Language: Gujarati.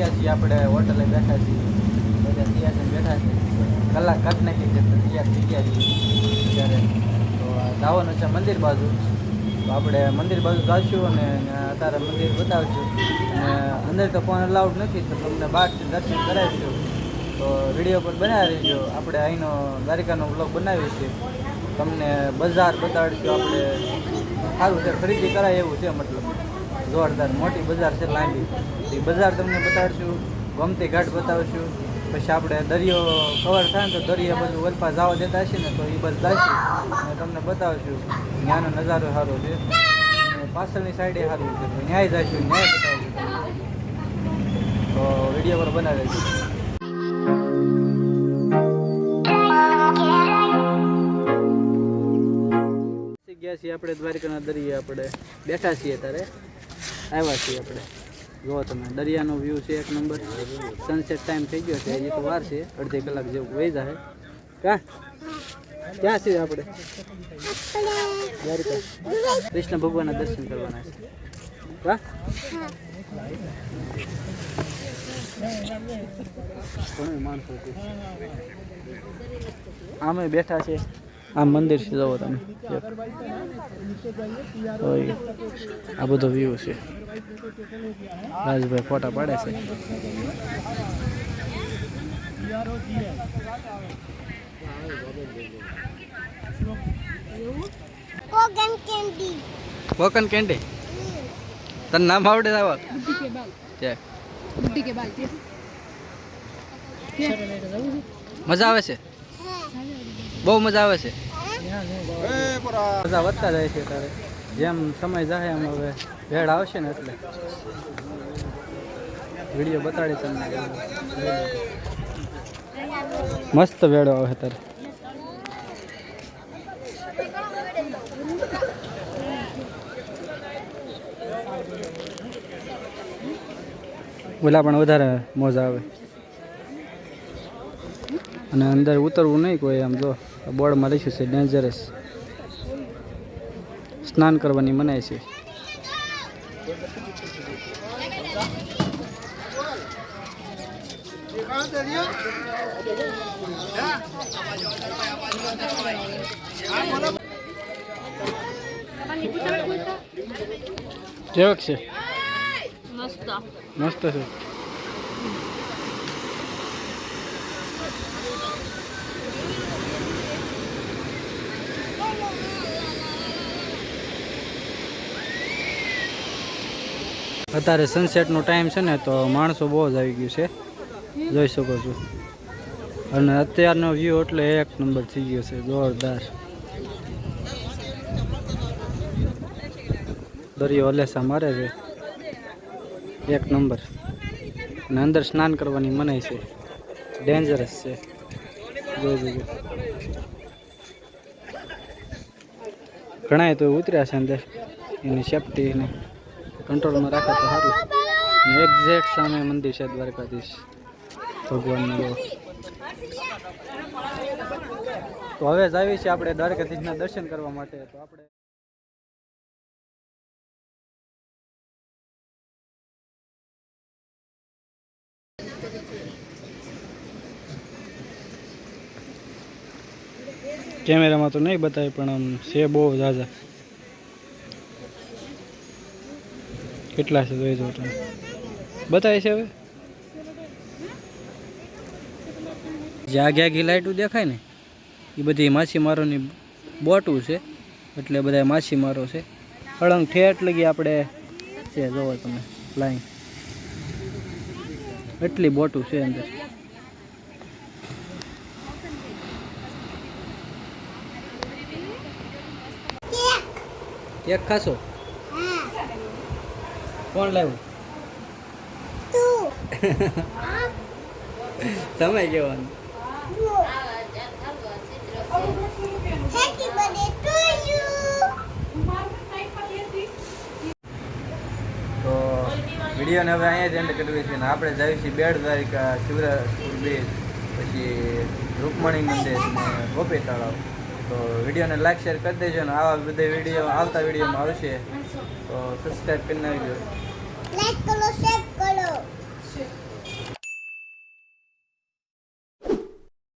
ગયા છીએ આપણે, હોટલે બેઠા છીએ. બધા તૈયાર થઈને બેઠા છે. કલાક કાઢ નાખી છે તૈયાર થઈ ગયા છીએ ત્યારે તો જવાનું છે મંદિર બાજુ. તો આપણે મંદિર બાજુ જઈશું અને અત્યારે મંદિર બતાવશું. અને અંદર તો ફોન અલાઉડ નથી, તો તમને બહારથી દર્શન કરાવીશું. તો વીડિયો પર બનાવી રહેજો આપણે અહીંનો દ્વારિકાનો બ્લોગ બનાવીએ છીએ. તમને બજાર બતાડીશું આપણે. સારું છે ખરીદી કરાય એવું છે મતલબ. જોરદાર મોટી બજાર છે લાંબી. એ બજાર તમને બતાવશું, ગમતી ઘાટ બતાવશું. પછી આપણે દરિયો કવર થાય ને તો દરિયા બધું વલપા જવા દેતા હશે ને તો એ બધું જઈશું અને તમને બતાવશું, ત્યાંનો નજારો સારો છે. પાછળની સાઈડે સારું છે. ન્યાય જશું, ન્યાય બતાવશું તો વીડિયો પર બનાવે છે ગયા છીએ આપણે દ્વારિકાના દરિયા આપણે. બેઠા છીએ ત્યારે આવ્યા છીએ આપણે. જુઓ તમે, દરિયાનો વ્યૂ છે એક નંબર સનસેટ ટાઈમ થઈ ગયો છે, હજી તો વાર છે. અડધી કલાક જેવું વહી જાય. કા? ક્યાં છીએ આપણે? કૃષ્ણ ભગવાનના દર્શન કરવાના છે. કા? આમે બેઠા છે. આ મંદિર છે જવો તમે. આ બધો વ્યૂ છે. રાજભાઈ ફોટા પાડે છે. કોકન કેન્ડી? તને નામ આવડે આવા? મજા આવે છે? બહુ મજા આવે છે. મજા વધતા જાય છે તારે. જેમ સમય જાય એમ હવે ભેળ આવશે ને એટલે. વીડિયો બતાડી તમને. મસ્ત વેળો આવે તારે. ઓલા પણ વધારે મોજા આવે. અને અંદર ઉતરવું નહીં કોઈ આમ જો બોર્ડમાં લખ્યું છે ડેન્જરસ સ્નાન કરવાની મનાય છે. કેવક છે? મસ્ત છે. અત્યારે સનસેટનો ટાઈમ છે ને, તો માણસો બહુ જ આવી ગયું છે. જોઈ શકો છો. અને અત્યારનો વ્યૂ એટલે એક નંબર થઈ ગયો છે, જોરદાર. દરિયો અલેસા મારે છે. એક નંબર અને અંદર સ્નાન કરવાની મનાય છે. ડેન્જરસ છે. જોઈ ઘણાય તો ઉતર્યા છે અંદર. એની સેફટીને કંટ્રોલમાં રાખે તો સારું. એક્ઝેક્ટ સામે મંદિર છે દ્વારકાધીશ. ભગવાનનું તો હવે જ આવી છે આપણે દ્વારકાધીશના દર્શન કરવા માટે. તો આપણે કેમેરામાં તો નહીં બતાવી પણ આમ છે બહુ ઝાઝા કેટલા છે જોઈ જો તમે. બતાવે છે હવે? જે આગે આગે લાઇટું દેખાય ને એ બધી માછીમારોની બોટું છે, એટલે બધા માછીમારો છે. અળંગ ઠેઠ લગી આપણે છે, જોવો તમે, લાઈન. એટલી બોટું છે અંદર. કેક. ખાશો? કોણ લાવ્યું? તું. તમે કહેવાનું. હેપી બર્થડે ટુ તો વિડીયોને હવે અહીંયા જ એન્ડ કરવી છે ને આપણે જઈશું બેડ દ્વારિકા શિવરાજપુર બીચ પછી રૂકમણી મંદિર ને ગોપી તળાવ. તો વિડીયોને લાઈક શેર કરી દેજો ને આવા બધા વીડિયો આવતા વિડીયોમાં આવશે. તો સબસ્ક્રાઈબ કરી નાખજો. લાઈક કરો શેર કરો.